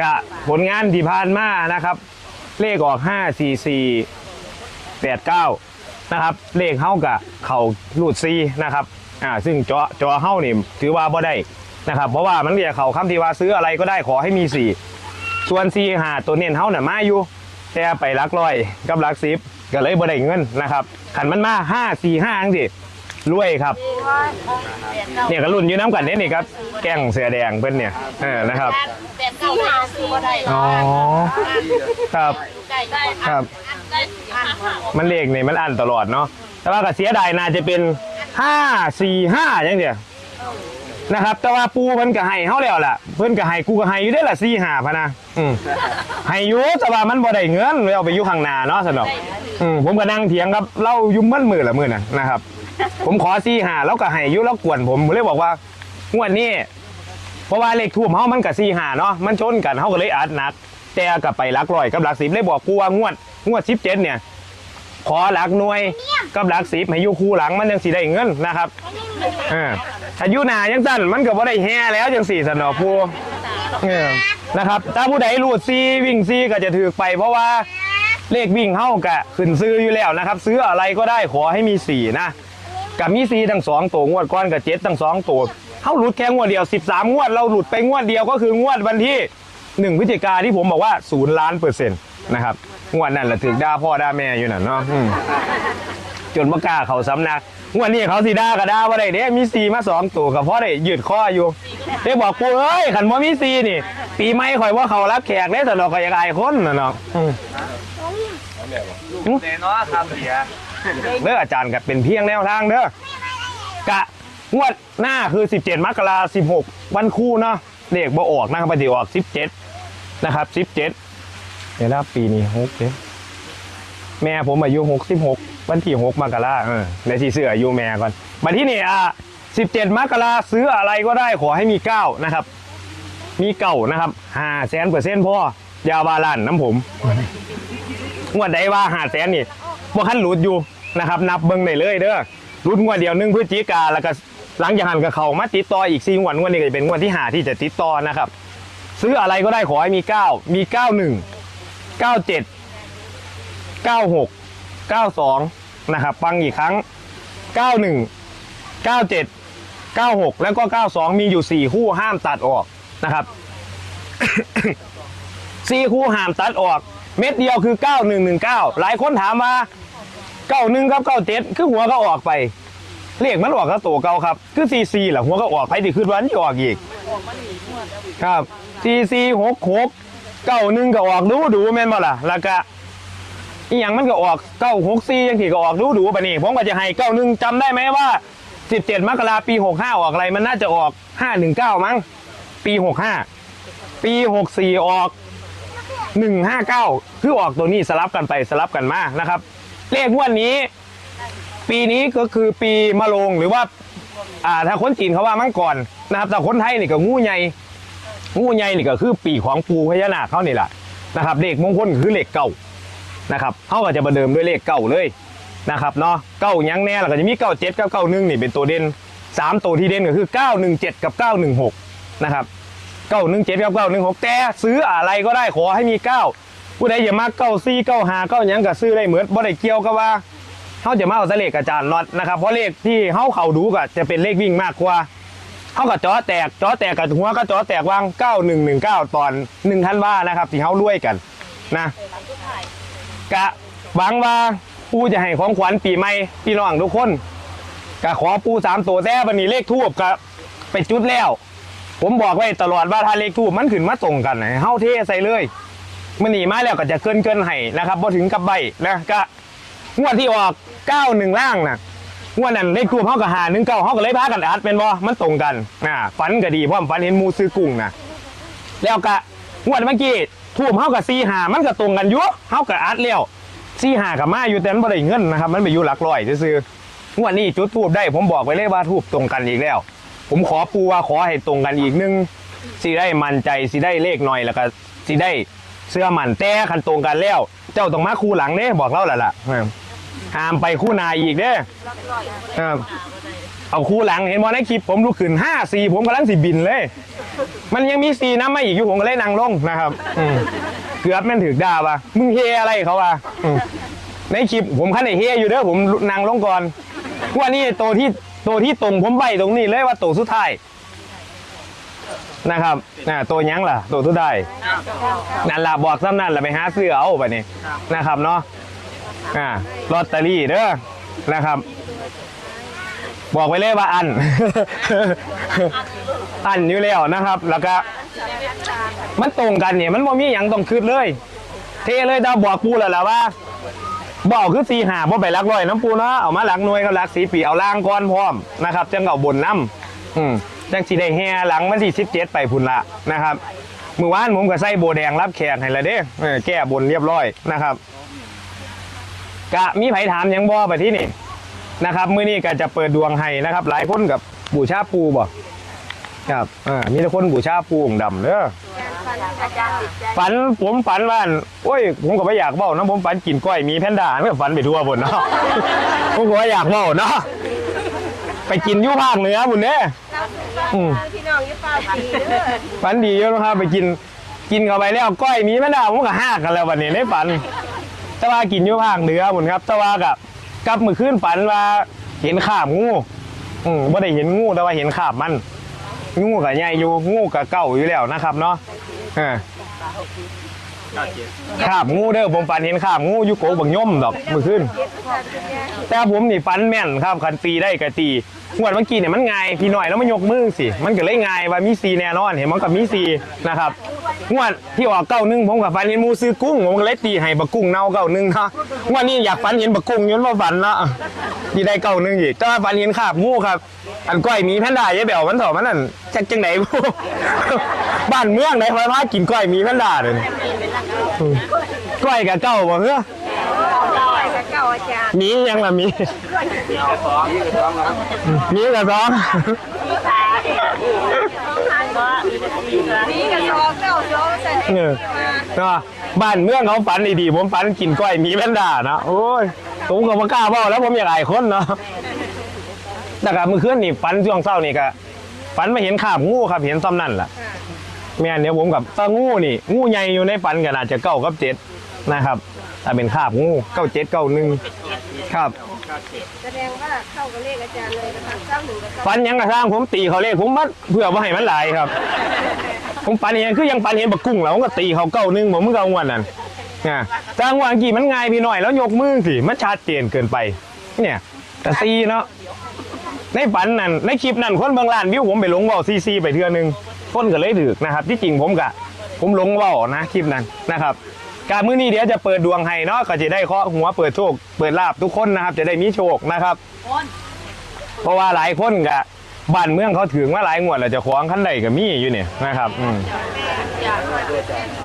กะผลงานที่ผ่านมานะครับ เลขออกห้าสี่สี่แปดเก้านะครับ เลขเฮ้ากะเข่ารูดซีนะครับอ่าซึ่งจอจอเฮ้านี่ถือว่าบ่ได้นะครับ เพราะว่ามันเรียกเข่าคำที่ว่าซื้ออะไรก็ได้ขอให้มีสี่ส่วนซีหาตัวเน้นเฮาน่ะมาอยู่แต่ไปลักร้อยกับลักสิบก็เลยบ่ได้เงินนะครับขันมันมาห้าสี่ห้าจังสิ รวยครับเนี่ยก็รุ่นอยู่น้ำกันเนี่ยนี่ครับ แก้งเสือแดงเพิ่นเนี่ยเออนะครับแปดเก้าหาซื้อบ่ได้อ๋อครับใกล้ได้ครับได้อ่านมันเลขนี่มันอันตลอดเนาะแต่ว่าก็เสียดายน่าจะเป็นห้าสี่ห้าอย่างเดียวนะครับ แต่ว่าปูเพิ่นก็ให้เฮาแล้วล่ะ เพิ่นก็ให้กูก็ให้อยู่ได้อล่ะสี่ห้าพะนะอืมให้อยู่แต่ว่ามันบ่ได้เงินเลยเอาไปอยู่ข้างหน้าเนาะสนอกอืมผมก็นั่งเถียงครับเล่ายุ่มมันมือละมือน่ะนะครับ ผมขอสี่ห้าแล้วก็ให้อยู่แล้วกวนผมผมเลยบอกว่างวดนี้เพราะว่าเลขทูบเฮามันกับสี่ห้าเนาะมันชนกันเฮาก็เลยอัดหนัก แต่กับไปหลักร้อยกับหลักสิบเลยบอกกูว่างวด งวดสิบเจ็ดเนี่ย ขอหลักหน่วยกับหลักสิบให้อยู่คู่หลังมันยังสีได้เงินนะครับเออถ้าอยู่หนายังสั้นมันก็บ่ได้แห่แล้วจังสี่สนอผู้เออนะครับถ้าผู้ใดรูดซีวิ่งซีก็จะถือไป เพราะว่าเลขวิ่งเฮากะขึ้นซื้ออยู่แล้วนะครับ ซื้ออะไรก็ได้ขอให้มีสี่นะ กับมีซีทั้งสองตัวงวดก้อนกับเจ็ดทั้งสองตัวเขาหลุดแค่งวดเดียว 13 งวดเราหลุดไปงวดเดียวก็คืองวดวันที่หนึ่งพฤศจิกาที่ผมบอกว่าศูนย์ล้านเปอร์เซ็นต์นะครับงวดนั้นแหละถึกด่าพ่อด่าแม่อยู่น่ะเนาะอืมจนบ่กล้าเขาสำนักงวดนี้เขาสีด่าก็ด่าว่าได้เด้มีซีมาสองตัวกับพ่อได้ยืดข้ออยู่เด้บอกกูเอ้ยขันว่ามีซีนี่ ปีใหม่ข่อยว่าเขารับแขกได้แต่เราก็ยังอายคนน่ะเนาะอืมเนเนาะทำเสีย เด้ออาจารย์ก็เป็นเพียงแนวทางเด้อกะงวดหน้าคือ 17 มกราคม16วันคู่เนาะเลขบ่ออกนะครับปฏิออก 17 นะครับ 17 เดี๋ยวนะปีนี้6เแม่ผมอายุ 66 วันที่ 6 มกราเออในที่ซื้ออายุแม่ก่อนมาที่นี่อะ17 มกราซื้ออะไรก็ได้ขอให้มี 9 นะครับ มีเก่านะครับ5แสนเปอร์เซ็นต์พ่อยาวบาลานน้ำผมงวดใดว่าหาแสนนี่ บ่คันหลุดอยู่นะครับนับเบิ่งได้เลยเด้อหลุดงวดเดียวหนึงพฤศจิกาแล้วก็หลังจากหันกับเขามาติดต่ออีก4งวดงวดนี้ก็จะเป็นงวดที่หาที่จะติดต่อนะครับ ซื้ออะไรก็ได้ขอให้มี 9 มี 91 97 96 92 นะครับฟังอีกครั้ง 91 97 96 แล้วก็ 92 มีอยู่ 4 คู่ห้ามตัดออกนะครับสี่คู่ห้ามตัดออก เม็ดเดียวคือ 9119 หลายคนถามมา91ครับ97คือหัวก็ออกไปเลขมันออกก็ตัวเก่าครับ คือ44แหละหัวก็ออกไปที่คืนวันที่ออกอีกครับ44 66 91ก็ออกดูดูแม่นบ่ล่ะแล้วก็อีหยังมันก็ออก964จังซี่ก็ออกดูดูไปนี่ผมก็จะให้91จำได้ไหมว่า17มกราปี65ออกอะไรมันน่าจะออก519มั้งปี65ปี64ออก 159 คือออกตัวนี้สลับกันไปสลับกันมานะครับ เลขงวดนี้ ปีนี้ก็คือปีมะโรงหรือว่าอ่าถ้าคนจีนเขาว่ามังกรนะครับแต่คนไทยนี่ก็งูใหญ่งูใหญ่นี่ก็คือปีของปูพญานาคเขานี่แหละนะครับเลขมงคลคือเลขเก่านะครับเขาก็จะประเดิมด้วยเลขเก่าเลยนะครับเนาะเก้ายังแน่แล้วก็จะมีเก้าเจ็ดเกับเก้าหนึ่งนี่เป็นตัวเด่นสามตัวที่เด่นก็คือเก้าหนึ่งเจ็ดกับเก้าหนึ่งหกนะครับ เก้าหนึ่งเจ็ดกับเก้าหนึ่งหกแต่ซื้ออะไรก็ได้ขอให้มีเก้าผู้ใดอย่ามาเก้าซี่เก้าหาเก้ายังก็ซื้อได้เหมือนบ่ได้เกี่ยวกับว่าเขาจะมาเอาเลขอาจารย์น็อตนะครับเพราะเลขที่เขาเขาดูก็จะเป็นเลขวิ่งมากกว่าเขากับจอแตกจอแตกกับหัวก็จอแตกวางเก้าหนึ่งหนึ่งเก้าตอนหนึ่งทันว่านะครับที่เขารวยกันนะกะหวังว่าปูจะให้ของขวัญปีใหม่พี่น้องทุกคนกะขอปูสามตัวแต่บันนี้เลขทูบกะไปจุดแล้ว ผมบอกไว้ตลอดว่าถ้าเลขทูบมันขึ้นมาตรงกันให้เฮาเทใส่เลยมันหนีมาแล้วก็จะเกินเกินให้นะครับพอถึงกับใบนะก็งวดที่ออก91ล่างนะงวดนั้นเลขทูบเฮาก็หา1 9เก้าเฮาก็เลยพากันอัดเป็นบ่มันตรงกันอ่าฝันก็ดีเพราะฝันเห็นมูซื้อกุ้งนะแล้วก็งวดเมื่อกี้ทูบเฮากับ4หามันก็ตรงกันอยู่เฮาก็อัดแล้ว4หากับมาอยู่แต่มันบ่ได้เงินนะครับ มันไปอยู่หลักร้อยซื่องวดนี้จุดทูบได้ผมบอกไว้เลยว่าทูบตรงกันอีกแล้ว ผมขอปูว่าขอให้ตรงกันอีกนึงสิได้มั่นใจสิได้เลขหน่อยแล้วก็สิได้เสื้อมันแต่คันตรงกันแล้ว เจ้าต้องมาคู่หลังเด้บอกเล่าแหละล่ะห้ามไปคู่นายอีกเด้ครับเอาคู่หลังเห็นบอลในคลิปผมลุกขึ้นห้าสี่ผมกำลังสิบินเลย มันยังมีซีน้ำมาอีกอยู่ผมก็เลยนั่งลงนะครับอืเกือบแมันถือด่าว่ะมึงเฮอะไรเขาว่ะในคลิปผมคันไอเฮอยู่เด้อผมนั่งลงก่อนว่านี่ตัวที่ ตัวที่ตรงผมใบตรงนี้เลยว่าตัวสุดท้ายนะครับน่ะตัวยังล่ะ ตัวสุดท้ายนั่นล่ะบอกซ้ำนั่นล่ะไปหาซื้อเอาไปนี่นะครับเนาะอ่าลอตเตอรี่เด้อนะครับ บอกไปเลยว่าอัน อันอยู่แล้วนะครับ แล้วก็ มันตรงกันเนี่ยมันบ่มีหยังต้องคืดเลย เทเลยดาวบอกปูแล้วล่ะว่า บอกคือสีหาบ่ไปรักร้อยน้ำปูเนาะเอามาหลักหน่วยก็รักสีปีเอาล่างก้อนพร้อมนะครับจังเอาบนน้ำอืมจังสีได้แห่หลังวันที่17ไปพุ่นละนะครับเมื่อวานผมก็ใส่โบแดงรับแขกให้ละเด้แก้บนเรียบร้อยนะครับกะมีไผถามยังบ่ไปที่นี่นะครับมื้อนี้ก็จะเปิดดวงให้นะครับ หลายคนกับบูชาปูบ่ครับอ่ามีแต่คนบูชาปูองดำเด้อ อาจารย์ติดใจฝันผมฝันว่าโอ้ย ผมก็ไม่อยากเบ้านะผมฝันกินก้อยมีแพนด้ามันก็ฝันไปทั่วบนเนาะผมก็ว่าอยากเบ้าเนาะไปกินอยุ่ภาคเหนือบุญเด้อืมพี่น้องยี่ป้าสีเด้อฝันดีเยอะนะครับไปกินกินเข้าไปแล้วก้อยมีแพนด้าผมก็ห้ากันแล้ววันนี้ในฝันแต่ว่ากินอยุ่ภาคเหนือบุญครับแต่ว่ากับกลับมือขึ้นฝันว่าเห็นขาบงูอืมไม่ได้เห็นงูแต่ว่าเห็นขาบมันงูกับใหญ่อยู่งูกับเก่าอยู่แล้วนะครับเนาะ อ่าขาบงูเด้อผมฝันเห็นขาบงูอยู่โกบังย่อมดอกมือขึ้นแต่ผมนี่ฝันแม่นครับคันตีได้กะตีงวดเมื่อกี้เนี่ยมันง่ายพี่หน่อยแล้วมันยกมือสิ มันก็เลยง่ายว่ามีซีแน่นอนเห็นมันกับมีซีนะครับงวดที่ออกเก้าหนึงผมกับฝันเห็นหมูซื้อกุ้งผมก็เลยตีให้บักกุ้งเน่าเก้าหนึงเนาะงวดนี้อยากฝันเห็นบักกุ้งอย้นว่าฝันเนาะที่ได้เก้าหนึงอีกแต่ว่าฝันเห็นขาบงูครับ อันก้อยหมีแพนด้ายายแบวมันถอมันนั่นจักจังไหนบ้านเมืองไหนคอยพากินก้อยหมีแพนด้าเลยอืมก้อยกับเก้าบ่เฮ้อกับเก่าอาจารย์หมียังล่ะหมีมีกับสองนี่กับสองเก้าสองใส่เออเนาะบ้านเมืองเขาฝันดีๆผมฝันกินก้อยหมีแพนด้านะโอ้ยผมก็บ่กล้าเว้าแล้วผมอยากอายคนเนาะ แต่ก็เมื่อคืนนี่ฝันช่วงเช้านี่ก็ฝันมาเห็นขาบงูครับเห็นซ้ำนั่นล่ะแม่นเดี๋ยวผมกับตางูนี่ งูใหญ่อยู่ในฝันก็น่าจะเก้ากับเจ็ดนะครับถ้าเป็นขาบงูเก้าเจ็ดเก้าหนึ่งครับแสดงว่าเข้ากับเลขอาจารย์เลยนะคะเก้าหนึ่งกับฝันหยังกระทั่งผมตีเขาเลขผมมัดเพื่อว่าให้มันหลายครับ ผมฝันอย่างคือยังฝันเห็นบักกุ้งแล้วผมก็ตีเขาเก้าหนึงผมเมื่อกี้วันนั้นนะจ้างวันกี่มันง่ายพี่หน่อยแล้วยกมือสิมันชัดเจนเกินไป เนี่ยแต่ตีเนาะ ในฝันนั่นในคลิปนั่นคนบางล้านวิวผมไปลงเว่าซีซีไปเทื่อนึงคนก็เลยถึกนะครับ ที่จริงผมกะผมลงเว่านะคลิปนั้นนะครับการมื้อนี้เดี๋ยวจะเปิดดวงให้เนาะก็จะได้เคาะหัวเปิดโชคเปิดลาบทุกคนนะครับ จะได้มีโชคนะครับ เพราะว่าหลายคนกะบ้านเมืองเขาถึงว่าหลายงวดแล้วเจะขวางขั้นใดก็มีอยู่เนี่ยนะครับอืม